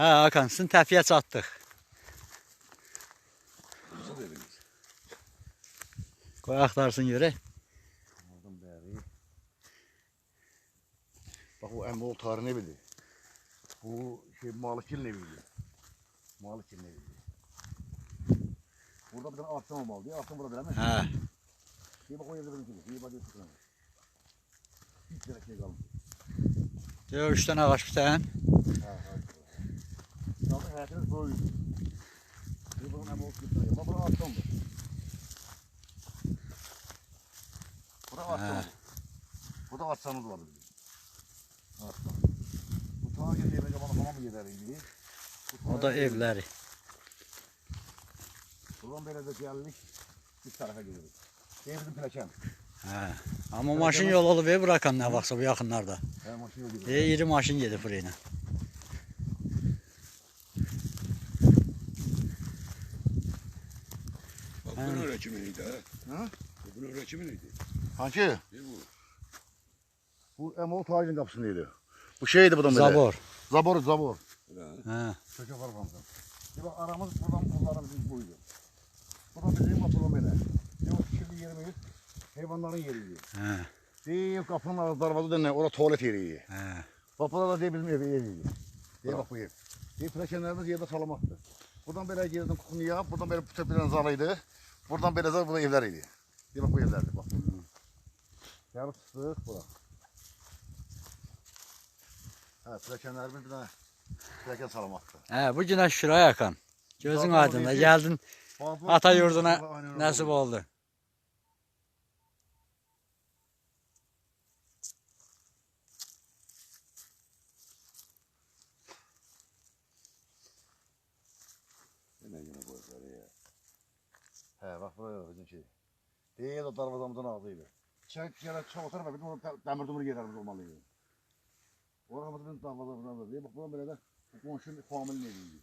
Hə, Hakan, sizin təfiyə çatdıq. Qoy axtarsın görək. Bak o Embol tarih ne bildi? Bu şey Malıkil ne bildi? Malıkil ne bildi? Burada bir tane aslan olmalı diye aslan burada mi? Hə. Bir bak o yerde benimki. Bir bak yerde Hiç gerek şey kalmadı. Yox, 3 dənə ağac bitən. Ha, ha. Kaldı hayatınız böyle. Bir bakın Embol tutuyor. Bak burada aslan var. Burada aslan var. Burada aslanımız var bizim. Aslan. Bu sağa geliyor. Bana mı gider ilgili? O da evləri. Buradan böyle de geldik. Biz tarafa gidiyoruz. Şey bizim plaçan. Hə. Amma maşın olub e, bırakan nə vaxtsa bu yaxınlarda. He maşın yolu E, gidiyor. iri maşın gedib bura ilə. Bak Ha. Bunun ölçümü neydi ha? Ha? Bunun ölçümü neydi? Hangi? Ne bu? Bu Emol Tacir'in kapısındaydı. Bu şeydi buradan böyle. Zabor. Zabor, zabor. Hə. Köşe var falan. Bir bak aramız buradan bunların biz buydu. Buradan bizim kapıdan böyle. Yok şimdi yerimiz hayvanların yeriydi. Hə. Değil kapının arası darvaza dönüyor. Orada tuvalet yeriydi. Hə. Babalar da değil bizim evi eviydi. Değil bak bu ev. Değil plaçenlerimiz yerde salamaktı. Buradan böyle girdim kokunu yap. Buradan böyle tepeden zalıydı. Buradan böyle zal burada evleriydi. Değil bak bu evlerdi bak. Yarı fıstık bura. Ha plaçenlerimiz bir tane plaçen salamaktı. Hə, bu günə şükür ay Hakan. Gözün aydınla gəldin ata yurduna nəsib oldu. Ne yine boyutları ya. He bak buraya bizim şey. Değil o darvazamızın ağzıydı. Çay yere çay oturma bizim orada demir dumur yerlerimiz olmalıydı. Oramız bizim darvazamızın ağzıydı. Bak buradan böyle de bu komşunun familin eviydi.